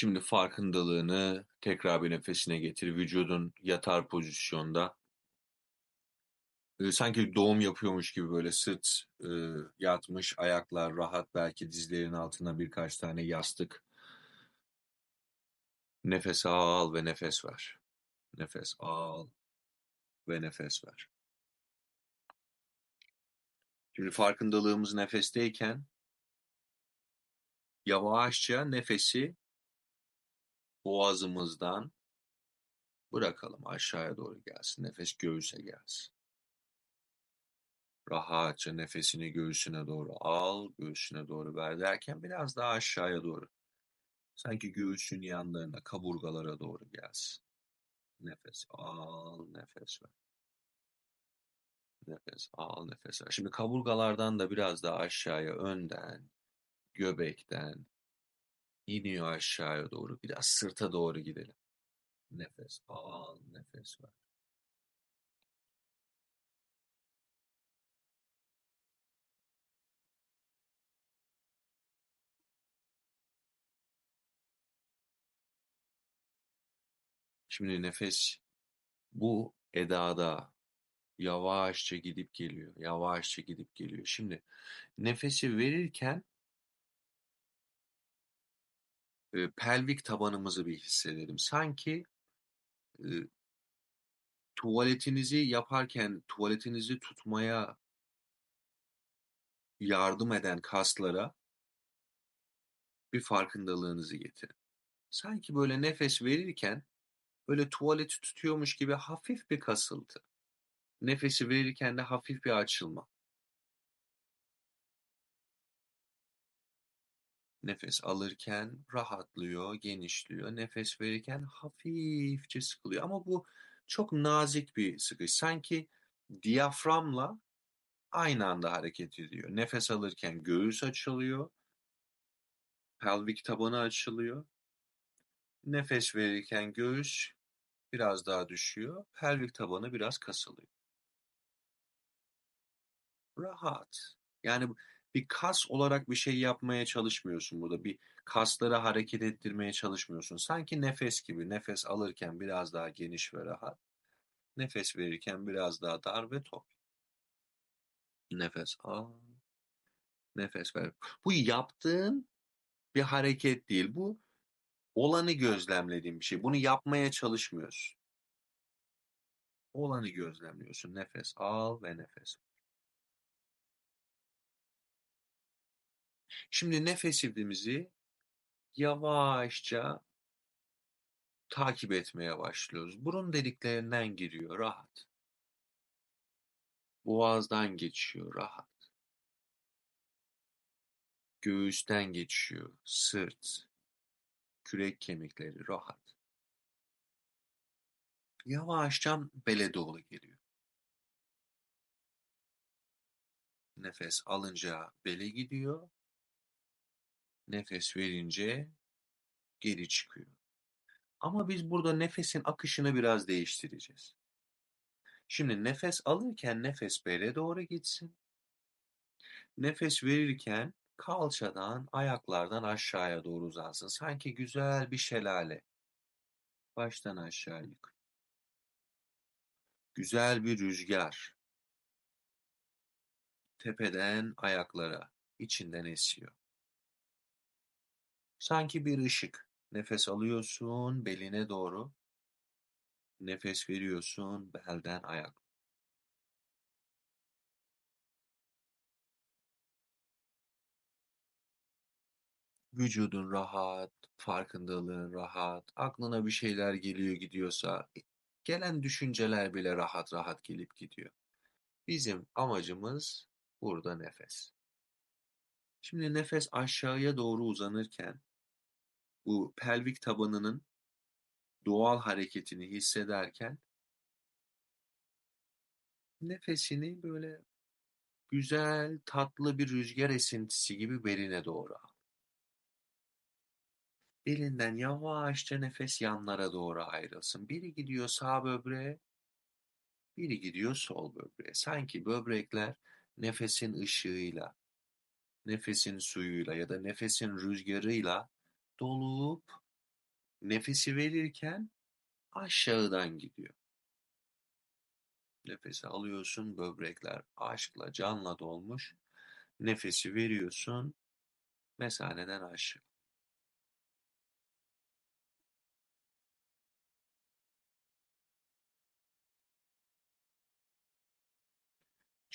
Şimdi farkındalığını tekrar bir nefesine getir. Vücudun yatar pozisyonda. Ee, sanki doğum yapıyormuş gibi böyle sırt e, yatmış, ayaklar rahat, belki dizlerin altına birkaç tane yastık. Nefes al ve nefes ver. Nefes al ve nefes ver. Şimdi farkındalığımız nefesteyken yavaşça nefesi boğazımızdan bırakalım aşağıya doğru gelsin. Nefes göğüse gelsin. Rahatça nefesini göğsüne doğru al, göğsüne doğru ver derken biraz daha aşağıya doğru. Sanki göğsün yanlarına, kaburgalara doğru gelsin. Nefes al, nefes ver. Nefes al, nefes ver. Şimdi kaburgalardan da biraz daha aşağıya, önden, göbekten iniyor aşağıya doğru. Biraz sırta doğru gidelim. Nefes al, nefes ver. Şimdi nefes bu edada yavaşça gidip geliyor. Yavaşça gidip geliyor. Şimdi nefesi verirken e, pelvik tabanımızı bir hissedelim. Sanki e, tuvaletinizi yaparken tuvaletinizi tutmaya yardım eden kaslara bir farkındalığınızı getirin. Sanki böyle nefes verirken böyle tuvaleti tutuyormuş gibi hafif bir kasıltı. Nefesi verirken de hafif bir açılma. Nefes alırken rahatlıyor, genişliyor. Nefes verirken hafifçe sıkılıyor. Ama bu çok nazik bir sıkış. Sanki diyaframla aynı anda hareket ediyor. Nefes alırken göğüs açılıyor. Pelvik tabanı açılıyor. Nefes verirken göğüs biraz daha düşüyor. Pelvik tabanı biraz kasılıyor. Rahat. Yani bir kas olarak bir şey yapmaya çalışmıyorsun burada. Bir kasları hareket ettirmeye çalışmıyorsun. Sanki nefes gibi. Nefes alırken biraz daha geniş ve rahat. Nefes verirken biraz daha dar ve tok. Nefes al. Nefes ver. Bu yaptığın bir hareket değil. Bu olanı gözlemlediğin bir şey. Bunu yapmaya çalışmıyorsun. Olanı gözlemliyorsun. Nefes al ve nefes Şimdi nefesimizi yavaşça takip etmeye başlıyoruz. Burun deliklerinden giriyor rahat. Boğazdan geçiyor rahat. Göğüsten geçiyor sırt, kürek kemikleri rahat. Yavaşça bele doğru geliyor. Nefes alınca bele gidiyor. Nefes verince geri çıkıyor. Ama biz burada nefesin akışını biraz değiştireceğiz. Şimdi nefes alırken nefes bele doğru gitsin. Nefes verirken kalçadan, ayaklardan aşağıya doğru uzansın. Sanki güzel bir şelale. Baştan aşağı yukarı. Güzel bir rüzgar. Tepeden ayaklara, içinden esiyor. Sanki bir ışık. Nefes alıyorsun beline doğru. Nefes veriyorsun belden ayak. Vücudun rahat, farkındalığın rahat, aklına bir şeyler geliyor gidiyorsa, gelen düşünceler bile rahat rahat gelip gidiyor. Bizim amacımız burada nefes. Şimdi nefes aşağıya doğru uzanırken bu pelvik tabanının doğal hareketini hissederken nefesini böyle güzel, tatlı bir rüzgar esintisi gibi beline doğru al. Belinden yavaşça nefes yanlara doğru ayrılsın. Biri gidiyor sağ böbreğe, biri gidiyor sol böbreğe. Sanki böbrekler nefesin ışığıyla, nefesin suyuyla ya da nefesin rüzgarıyla dolup Nefesi verirken aşağıdan gidiyor. Nefesi alıyorsun, böbrekler aşkla, canla dolmuş. Nefesi veriyorsun, mesaneden aşağı.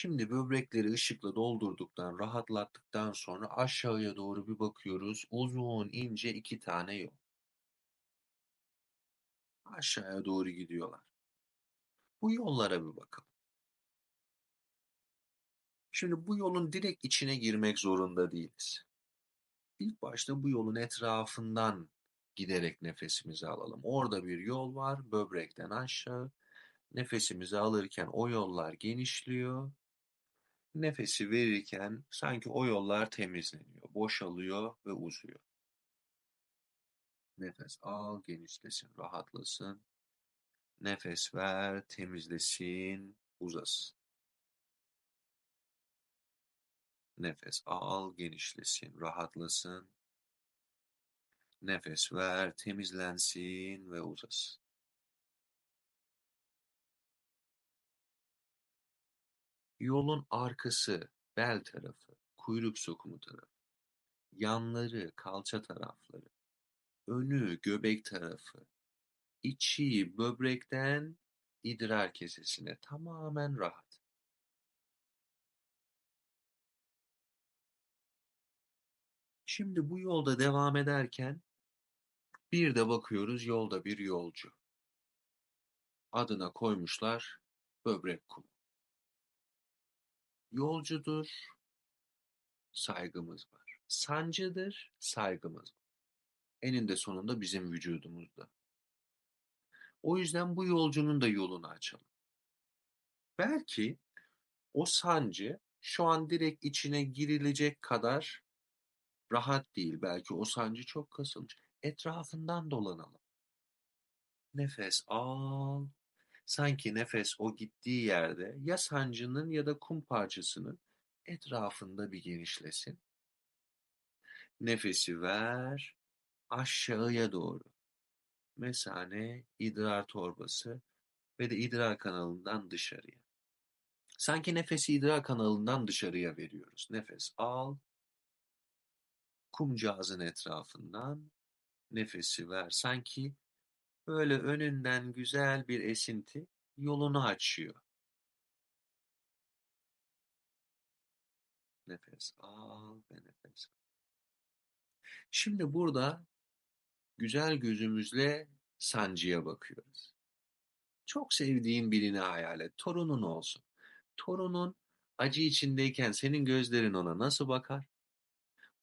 Şimdi böbrekleri ışıkla doldurduktan, rahatlattıktan sonra aşağıya doğru bir bakıyoruz. Uzun, ince iki tane yol. Aşağıya doğru gidiyorlar. Bu yollara bir bakalım. Şimdi bu yolun direkt içine girmek zorunda değiliz. İlk başta bu yolun etrafından giderek nefesimizi alalım. Orada bir yol var, böbrekten aşağı. Nefesimizi alırken o yollar genişliyor. Nefesi verirken sanki o yollar temizleniyor, boşalıyor ve uzuyor. Nefes al, genişlesin, rahatlasın. Nefes ver, temizlesin, uzasın. Nefes al, genişlesin, rahatlasın. Nefes ver, temizlensin ve uzasın. Yolun arkası, bel tarafı, kuyruk sokumu tarafı, yanları, kalça tarafları, önü, göbek tarafı, içi, böbrekten idrar kesesine tamamen rahat. Şimdi bu yolda devam ederken bir de bakıyoruz yolda bir yolcu. Adına koymuşlar böbrek kumu. Yolcudur, saygımız var. Sancıdır, saygımız var. Eninde sonunda bizim vücudumuzda. O yüzden bu yolcunun da yolunu açalım. Belki o sancı şu an direkt içine girilecek kadar rahat değil. Belki o sancı çok kasılmış. Etrafından dolanalım. Nefes al. Sanki nefes o gittiği yerde ya sancının ya da kum parçasının etrafında bir genişlesin. Nefesi ver aşağıya doğru. Mesane, idrar torbası ve de idrar kanalından dışarıya. Sanki nefesi idrar kanalından dışarıya veriyoruz. Nefes al. Kumcağızın etrafından nefesi ver. Sanki böyle önünden güzel bir esinti yolunu açıyor. Nefes al ve nefes al. Şimdi burada güzel gözümüzle sancıya bakıyoruz. Çok sevdiğin birini hayal et. Torunun olsun. Torunun acı içindeyken senin gözlerin ona nasıl bakar?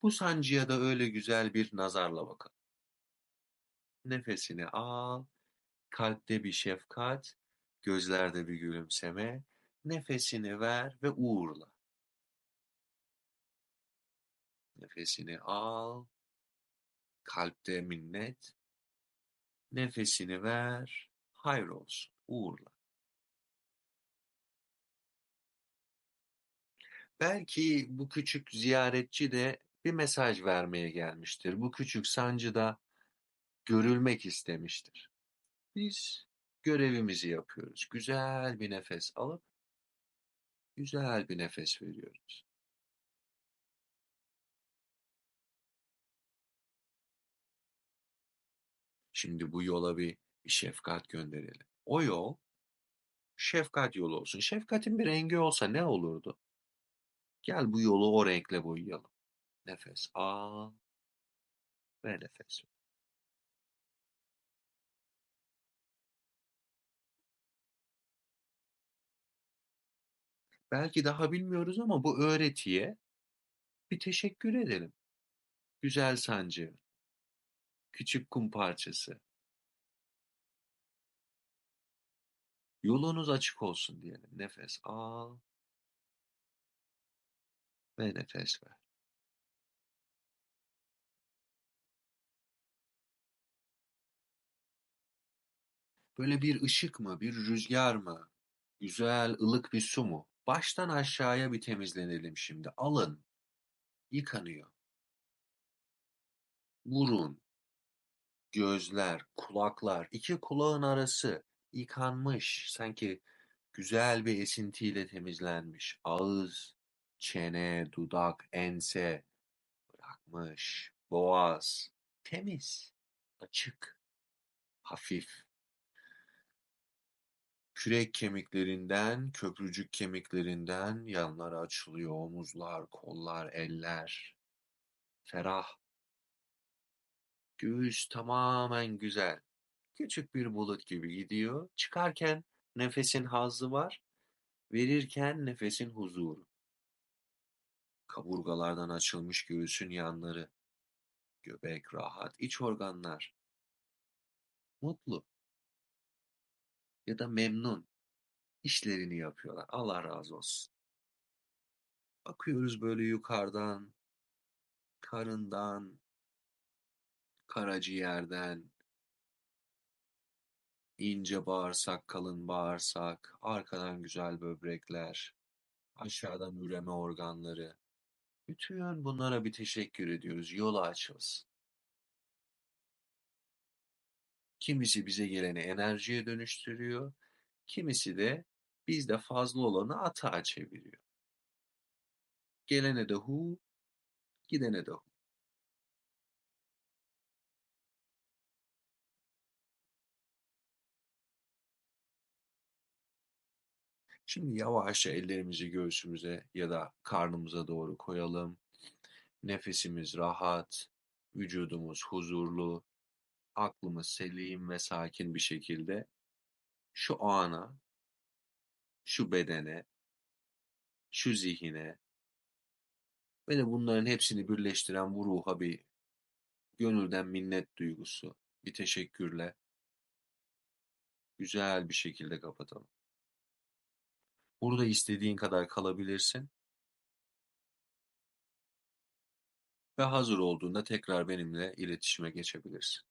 Bu sancıya da öyle güzel bir nazarla bakalım. Nefesini al. Kalpte bir şefkat, gözlerde bir gülümseme. Nefesini ver ve uğurla. Nefesini al. Kalpte minnet. Nefesini ver. Hayır olsun. Uğurla. Belki bu küçük ziyaretçi de bir mesaj vermeye gelmiştir. Bu küçük sancı da görülmek istemiştir. Biz görevimizi yapıyoruz. Güzel bir nefes alıp güzel bir nefes veriyoruz. Şimdi bu yola bir, şefkat gönderelim. O yol şefkat yolu olsun. Şefkatin bir rengi olsa ne olurdu? Gel bu yolu o renkle boyayalım. Nefes al ve nefes ver. Belki daha bilmiyoruz ama bu öğretiye bir teşekkür edelim. Güzel sancı, küçük kum parçası. Yolunuz açık olsun diyelim. Nefes al ve nefes ver. Böyle bir ışık mı, bir rüzgar mı, güzel ılık bir su mu? Baştan aşağıya bir temizlenelim şimdi. Alın, yıkanıyor. Burun, gözler, kulaklar, iki kulağın arası yıkanmış, sanki güzel bir esintiyle temizlenmiş. Ağız, çene, dudak, ense bırakmış. Boğaz temiz, açık, hafif. Kürek kemiklerinden, köprücük kemiklerinden yanlar açılıyor. Omuzlar, kollar, eller. Ferah. Göğüs tamamen güzel. Küçük bir bulut gibi gidiyor. Çıkarken nefesin hazzı var. Verirken nefesin huzuru. Kaburgalardan açılmış göğsün yanları. Göbek rahat, iç organlar. Mutlu. Ya da memnun. İşlerini yapıyorlar. Allah razı olsun. Bakıyoruz böyle yukarıdan, karından, karaciğerden, ince bağırsak, kalın bağırsak, arkadan güzel böbrekler, aşağıdan üreme organları. Bütün bunlara bir teşekkür ediyoruz. Yolu açılsın. Kimisi bize geleni enerjiye dönüştürüyor, kimisi de bizde fazla olanı atağa çeviriyor. Gelene de hu, gidene de hu. Şimdi yavaşça ellerimizi göğsümüze ya da karnımıza doğru koyalım. Nefesimiz rahat, vücudumuz huzurlu, aklımız selim ve sakin bir şekilde şu ana, şu bedene, şu zihine ve de bunların hepsini birleştiren bu ruha bir gönülden minnet duygusu, bir teşekkürle güzel bir şekilde kapatalım. Burada istediğin kadar kalabilirsin. Ve hazır olduğunda tekrar benimle iletişime geçebilirsin.